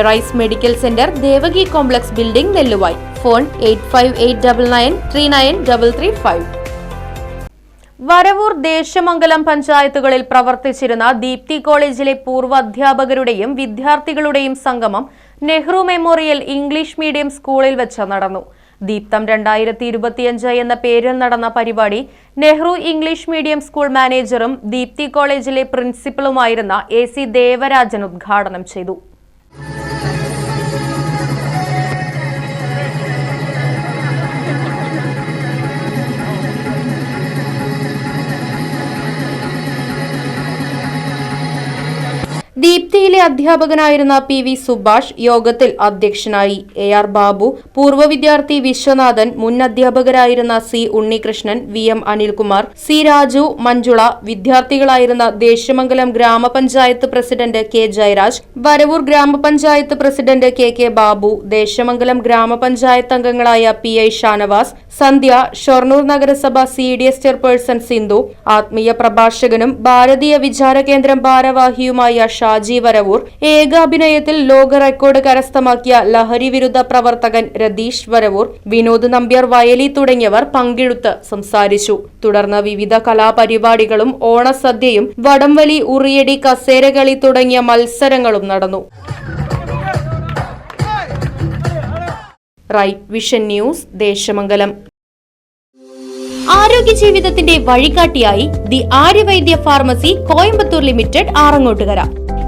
Arise medical centre Devaki complex building Nelluvai. Phone eight Varavoor Desamangalam പഞ്ചായത്തുകളിൽ പ്രവർത്തിച്ചിരുന്ന ദീപ്തി കോളേജിലെ പൂർവ അധ്യാപകരുടെയും വിദ്യാർത്ഥികളുടെയും സംഗമം നെഹ്റു മെമ്മോറിയൽ ഇംഗ്ലീഷ് മീഡിയം സ്കൂളിൽ വെച്ച് നടന്നു. ദീപ്തം രണ്ടായിരത്തി ഇരുപത്തിയഞ്ച് എന്ന പേരിൽ നടന്ന പരിപാടി നെഹ്റു ഇംഗ്ലീഷ് മീഡിയം സ്കൂൾ മാനേജറും ദീപ്തി കോളേജിലെ പ്രിൻസിപ്പളുമായിരുന്ന എ സി ദേവരാജൻ ഉദ്ഘാടനം ചെയ്തു. ദീപ്തിയിലെ അധ്യാപകനായിരുന്ന പി വി സുഭാഷ് യോഗത്തിൽ അധ്യക്ഷനായി. എ ആർ ബാബു പൂർവ വിദ്യാർത്ഥി വിശ്വനാഥൻ മുൻ അധ്യാപകരായിരുന്ന C Unnikrishnan V M Anilkumar C Raju Manjula വിദ്യാർത്ഥികളായിരുന്ന Desamangalam ഗ്രാമപഞ്ചായത്ത് പ്രസിഡന്റ് കെ ജയരാജ് വരവൂർ ഗ്രാമപഞ്ചായത്ത് president K K Babu Desamangalam ഗ്രാമപഞ്ചായത്ത് അംഗങ്ങളായ പി ഐ ഷാനവാസ് സന്ധ്യ ഷൊർണൂർ നഗരസഭ C D S chairperson Sindhu ആത്മീയ പ്രഭാഷകനും ഭാരതീയ വിചാര കേന്ദ്രം ഭാരവാഹിയുമായ വരവൂർ ഏകാഭിനയത്തിൽ ലോക റെക്കോർഡ് കരസ്ഥമാക്കിയ ലഹരി വിരുദ്ധ പ്രവർത്തകൻ രതീഷ് വരവൂർ വിനോദ് നമ്പ്യാർ വയലി തുടങ്ങിയവർ പങ്കെടുത്ത് സംസാരിച്ചു. തുടർന്ന് വിവിധ കലാപരിപാടികളും ഓണസദ്യയും വടംവലി ഉറിയടി കസേരകളി തുടങ്ങിയ മത്സരങ്ങളും നടന്നു. Right vision news Desamangalam. ആരോഗ്യ ജീവിതത്തിന്റെ വഴികാട്ടിയായി the Aryavaidya pharmacy Coimbatore limited Arangottukara.